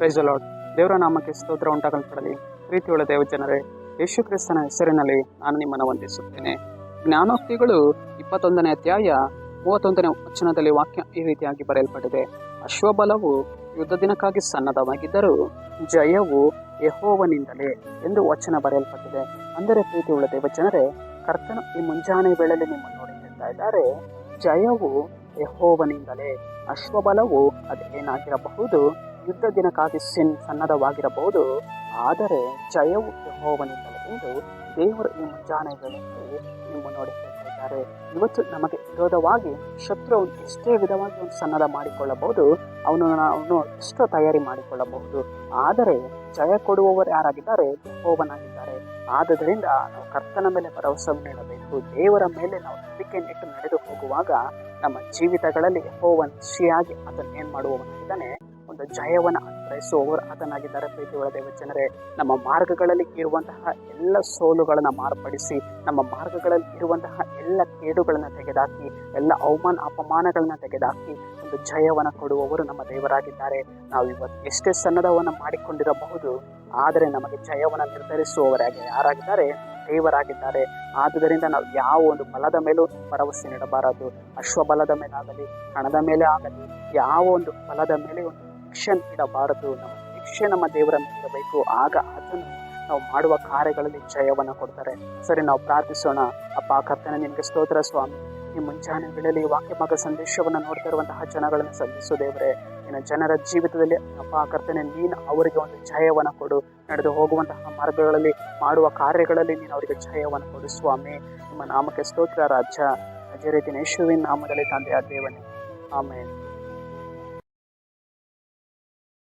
Price ಅಲಾಡ್ ದೇವರ ನಾಮಕ್ಕೆ ಸ್ತೋತ್ರ ಉಂಟಾಗಲ್ಪಡಲಿ. ಪ್ರೀತಿಯುಳ್ಳ ದೇವ ಜನರೇ ಯೇಸು ಕ್ರಿಸ್ತನ ಹೆಸರಿನಲ್ಲಿ ನಾನು ನಿಮ್ಮನ್ನು ವಂದಿಸುತ್ತೇನೆ. ಜ್ಞಾನೋಕ್ತಿಗಳು ಇಪ್ಪತ್ತೊಂದನೇ ಅಧ್ಯಾಯ ಮೂವತ್ತೊಂದನೇ ವಚನದಲ್ಲಿ ವಾಕ್ಯ ಈ ರೀತಿಯಾಗಿ ಬರೆಯಲ್ಪಟ್ಟಿದೆ. ಅಶ್ವಬಲವು ಯುದ್ಧ ದಿನಕ್ಕಾಗಿ ಸನ್ನದ್ಧವಾಗಿದ್ದರೂ ಜಯವು ಯಹೋವನಿಂದಲೇ ಎಂದು ವಚನ ಬರೆಯಲ್ಪಟ್ಟಿದೆ. ಅಂದರೆ ಪ್ರೀತಿಯುಳ್ಳ ದೇವಜನರೇ, ಕರ್ತನು ಈ ಮುಂಜಾನೆ ವೇಳೆಯಲ್ಲಿ ನಿಮ್ಮನ್ನು ನೋಡಿ ಹೇಳ್ತಾ ಇದ್ದಾರೆ. ಜಯವು ಯಹೋವನಿಂದಲೇ, ಅಶ್ವಬಲವು ಅದೇನಾಗಿರಬಹುದು? ಯುದ್ಧ ದಿನಕ್ಕಾಗಿ ಸಿನ್ ಸನ್ನದ್ಧವಾಗಿರಬಹುದು. ಆದರೆ ಜಯವು ಯಹೋವನಿಂದಲೇ ಎಂದು ದೇವರು ಈ ಮುಂಜಾನೆ ವೇಳೆಯಲ್ಲಿ ನಿಮ್ಮ ನೋಡಿ ಇವತ್ತು ನಮಗೆ ವಿರೋಧವಾಗಿ ಶತ್ರು ಎಷ್ಟೇ ವಿಧವಾಗಿ ಒಂದು ಸನ್ನದ್ಧ ಮಾಡಿಕೊಳ್ಳಬಹುದು, ಅವನು ಅವನು ಎಷ್ಟೋ ತಯಾರಿ ಮಾಡಿಕೊಳ್ಳಬಹುದು. ಆದರೆ ಜಯ ಕೊಡುವವರು ಯಾರಾಗಿದ್ದಾರೆ? ಯಹೋವನಾಗಿದ್ದಾರೆ. ಆದ್ದರಿಂದ ನಾವು ಕರ್ತನ ಮೇಲೆ ಭರವಸೆಯನ್ನು ನೀಡಬೇಕು. ದೇವರ ಮೇಲೆ ನಾವು ನಂಬಿಕೆ ನೆಟ್ಟು ನಡೆದು ಹೋಗುವಾಗ ನಮ್ಮ ಜೀವಿತಗಳಲ್ಲಿ ಯಹೋವನ್ ಖುಷಿಯಾಗಿ ಅದನ್ನು ಏನು ಮಾಡುವವನಾಗಿದ್ದಾನೆ ಒಂದು ಜಯವನ್ನು ಅನುಗ್ರಹಿಸುವವರು ಆತನಾಗಿದ್ದಾರೆ ಪ್ರೀತಿಯುಳ್ಳ ದೇವ ಜನರೇ. ನಮ್ಮ ಮಾರ್ಗಗಳಲ್ಲಿ ಇರುವಂತಹ ಎಲ್ಲ ಸೋಲುಗಳನ್ನು ಮಾರ್ಪಡಿಸಿ, ನಮ್ಮ ಮಾರ್ಗಗಳಲ್ಲಿ ಇರುವಂತಹ ಎಲ್ಲ ಕೇಡುಗಳನ್ನು ತೆಗೆದಾಕಿ, ಎಲ್ಲ ಅವಮಾನ, ಅಪಮಾನಗಳನ್ನ ತೆಗೆದಾಕಿ ಒಂದು ಜಯವನ್ನು ಕೊಡುವವರು ನಮ್ಮ ದೇವರಾಗಿದ್ದಾರೆ. ನಾವು ಇವತ್ತು ಎಷ್ಟೇ ಸನ್ನದವನ್ನು ಮಾಡಿಕೊಂಡಿರಬಹುದು, ಆದರೆ ನಮಗೆ ಜಯವನ್ನು ನಿರ್ಧರಿಸುವವರಾಗಿ ಯಾರಾಗಿದ್ದಾರೆ? ದೇವರಾಗಿದ್ದಾರೆ. ಆದುದರಿಂದ ನಾವು ಯಾವ ಒಂದು ಬಲದ ಮೇಲೂ ಭರವಸೆ ನೀಡಬಾರದು. ಅಶ್ವಬಲದ ಮೇಲಾಗಲಿ, ಹಣದ ಮೇಲೆ ಆಗಲಿ, ಯಾವ ಒಂದು ಬಲದ ಮೇಲೆ ಒಂದು ನಿರೀಕ್ಷೆ ಇಡಬಾರದು ನಮ್ಮ ನಿರೀಕ್ಷೆ ನಮ್ಮ ದೇವರ ಇರಬೇಕು ಆಗ ಅದನ್ನು ನಾವು ಮಾಡುವ ಕಾರ್ಯಗಳಲ್ಲಿ ಜಯವನ್ನು ಕೊಡ್ತಾರೆ. ಸರಿ, ನಾವು ಪ್ರಾರ್ಥಿಸೋಣ. ಅಪ್ಪ, ಕರ್ತನೆ ನಿಮಗೆ ಸ್ತೋತ್ರ ಸ್ವಾಮಿ. ಈ ಮುಂಜಾನೆ ವೇಳೆಯಲ್ಲಿ ವಾಕ್ಯ ಮಗ ಸಂದೇಶವನ್ನು ನೋಡ್ತಾ ಇರುವಂತಹ ಜನಗಳನ್ನು ಸಲ್ಲಿಸು ದೇವರೇ. ನಿನ್ನ ಜನರ ಜೀವಿತದಲ್ಲಿ ಅಪ್ಪ, ಕರ್ತನೆ, ನೀನು ಅವರಿಗೆ ಒಂದು ಜಯವನ್ನು ಕೊಡು. ನಡೆದು ಹೋಗುವಂತಹ ಮಾರ್ಗಗಳಲ್ಲಿ, ಮಾಡುವ ಕಾರ್ಯಗಳಲ್ಲಿ ನೀನು ಅವರಿಗೆ ಜಯವನ್ನು ಕೊಡು ಸ್ವಾಮಿ. ನಿಮ್ಮ ನಾಮಕ್ಕೆ ಸ್ತೋತ್ರ ರಾಜ್ಯ. ಅದೇ ರೀತಿ ಯೇಸುವಿನ ನಾಮದಲ್ಲಿ ತಂದೆಯ ದೇವನೇ. ಆಮೇಲೆ